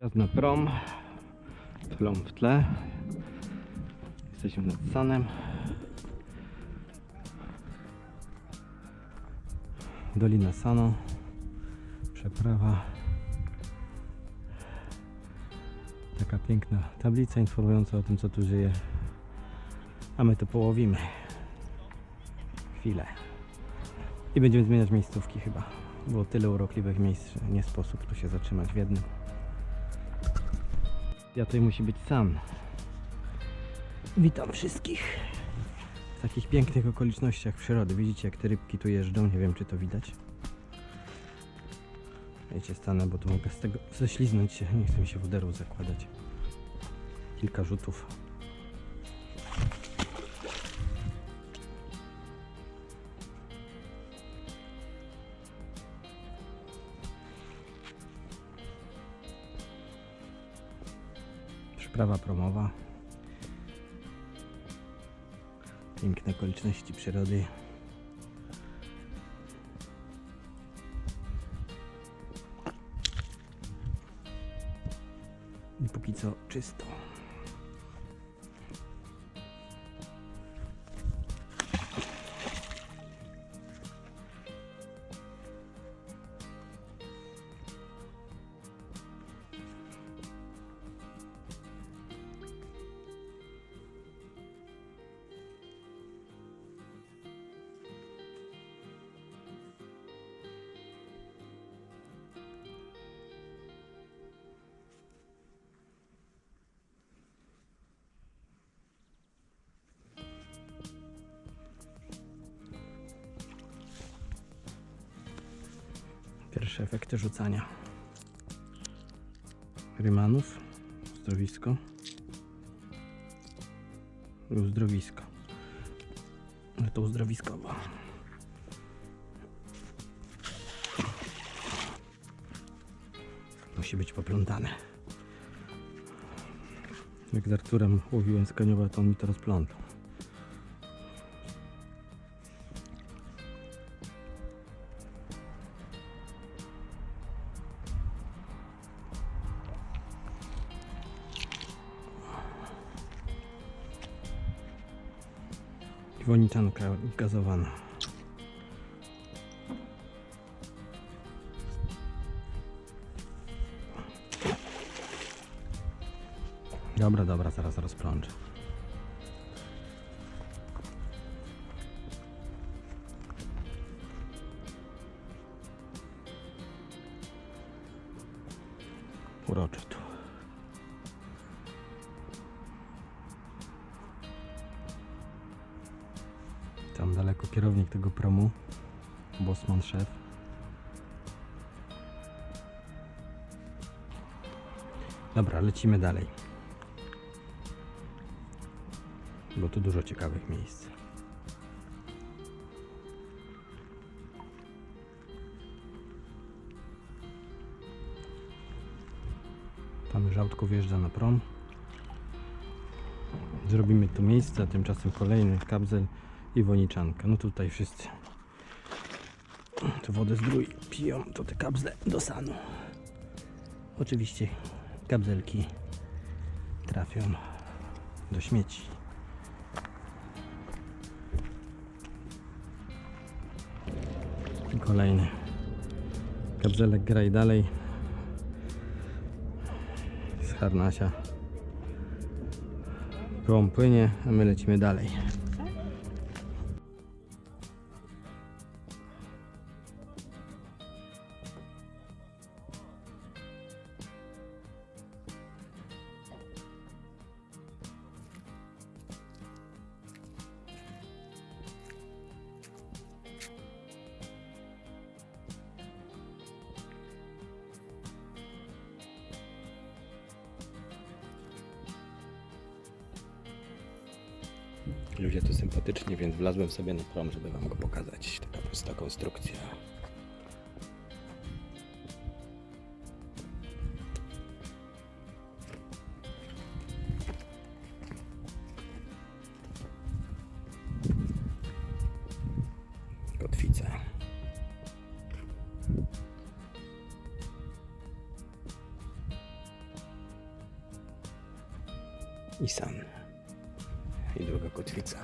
Teraz na prom. Plom w tle. Jesteśmy nad Sanem. Dolina Sano. Przeprawa. Taka piękna tablica informująca o tym, co tu żyje. A my to połowimy. Chwilę. I będziemy zmieniać miejscówki chyba. Było tyle urokliwych miejsc, że nie sposób tu się zatrzymać w jednym. Ja tutaj musi być sam. Witam wszystkich w takich pięknych okolicznościach przyrody. Widzicie jak te rybki tu jeżdżą? Nie wiem czy to widać. Wiecie, stanę, bo tu mogę z tego ześliznąć się. Nie chcę mi się woderów zakładać. Kilka rzutów. Przyprawa promowa. Piękne okoliczności przyrody. I póki co czysto. Pierwsze efekty rzucania. Rymanów, uzdrowisko. I Uzdrowisko. To uzdrowiskowo. Musi być poplątane. Jak z Arturem łowiłem z Kaniowa, to on mi to rozplątał. Iwoniczanka gazowana. Dobra, dobra, zaraz rozplączę. Urocze tu. Daleko kierownik tego promu, Bosman szef. Dobra, lecimy dalej. Bo tu dużo ciekawych miejsc. Tam już autko wjeżdża na prom. Zrobimy tu miejsce, a tymczasem kolejny kabzel i woniczanka. No tutaj wszyscy tu wodę z drój piją, to te kabzle do sanu. Oczywiście kabzelki trafią do śmieci. Kolejny kabzelek graj dalej z harnasia. Prom płynie, a my lecimy dalej. Ludzie tu sympatyczni, więc wlazłem sobie na prom, żeby wam go pokazać. Taka prosta konstrukcja. Kotwica. i san. I druga kotwica.